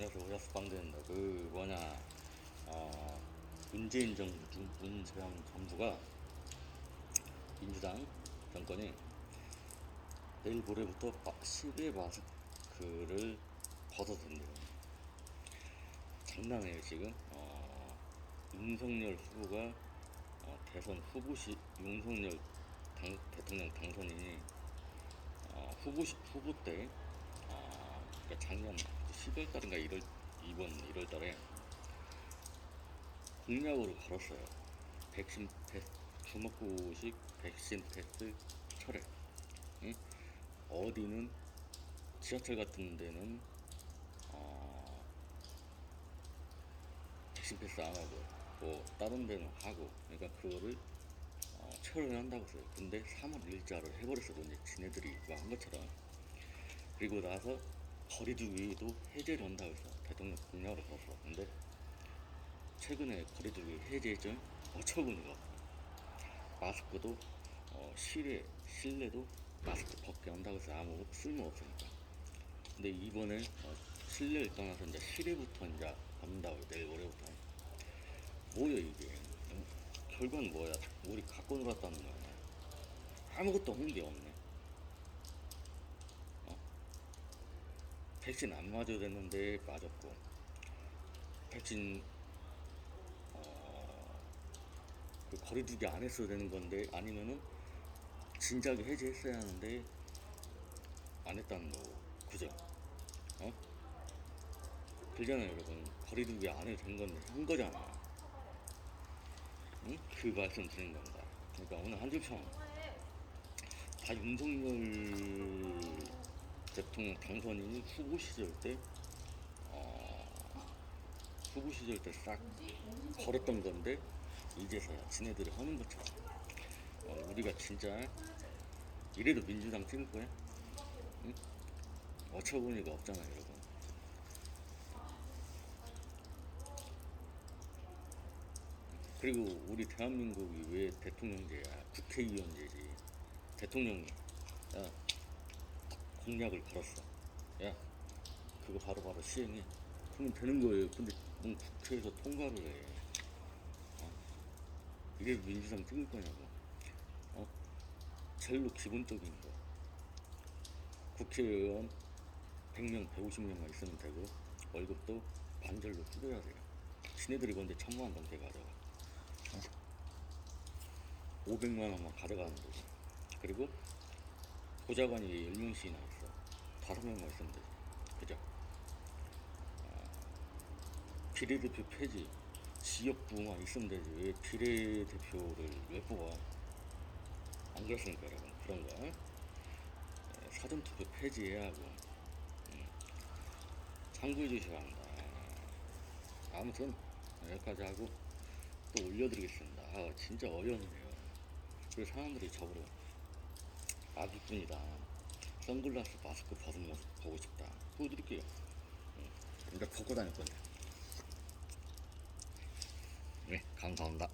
안녕하세요 오야스 빵대입니다 그 뭐냐 어, 문재인 정부 중- 문재인 정부가 민주당 정권이 내일 모레부터 마- 실외 마스크를 벗어던데요. 장난해요 지금. 어, 윤석열 후보가 어, 대선 후보시 윤석열 당, 대통령 당선인이 어, 후보 시- 후보 때 어, 그러니까 작년 10월 달인가 1월 이번 1월 달에 공약으로 걸었어요. 백신 패스 주먹구식 백신 패스 철회. 응? 어디는 지하철 같은 데는 어, 백신 패스 안 하고 뭐 다른 데는 하고 그러니까 그거를 어, 철회 한다고 했어요. 근데 3월 1일자를 해버렸어. 이제 지네들이 한 것처럼. 그리고 나서 거리두기도 해제를 한다고 해서 대통령 공약으로 걸었어. 근데 최근에 거리두기 해제했죠. 어처구니가 없어. 마스크도 어, 실외, 실내도 마스크 벗게 한다고 해서 아무 쓸모 없으니까. 근데 이번에 어, 실내를 떠나서 이제 실외부터 이제 한다고 내일 모레부터. 뭐야 이게? 음, 결과는 뭐야? 우리 갖고 놀았다는 거야. 아무것도 없는 게 없네. 백신 안 맞아야 됐는데 맞았고 백신 어, 그 거리두기 안 했어야 되는 건데 아니면은 진작에 해제했어야 하는데 안 했다는 거고 그죠? 어? 그잖아요 여러분 거리두기 안 해도 된 건데 한 거잖아 응? 그 말씀 드린 겁니다 그러니까 오늘 한 줄 평 다 윤석열 대통령 당선인이 후보 시절 때 어, 후보 시절 때 싹 걸었던 건데 이제서야 지네들이 하는 것처럼 어, 우리가 진짜 이래도 민주당 찍을 거야? 응? 어처구니가 없잖아 여러분. 그리고 우리 대한민국이 왜 대통령제야? 국회의원제지. 대통령이. 야 공약을 걸었어. 야, 그거 바로 바로 시행해. 그러면 되는 거예요. 근데 뭔 국회에서 통과를 해. 어? 이게 민주당 찍을 거냐고. 어? 제일로 기본적인 거. 국회의원 100명, 150명만 있으면 되고, 월급도 반절로 줄여야 돼요. 지네들이 건데 천만 원 넘게 가져가. 어? 500만 원만 가져가는 거고. 그리고 보좌관이 10명씩이나 있어. 다섯 명만 있으면 되지. 그죠? 아, 비례대표 폐지. 지역구만 있으면 되지. 왜 비례대표를 왜 뽑아? 안 그렇습니까, 여러분? 그런 거. 예, 사전투표 폐지해야 하고. 음, 참고해 주셔야 합니다. 아무튼, 여기까지 하고 또 올려드리겠습니다. 아, 진짜 어이없네요. 그리고 사람들이 저보러 아기뿐이다. 선글라스 마스크 벗은 모습 보고 싶다. 보여드릴게요. 응. 근데 벗고 다닐 건데. 네, 감사합니다.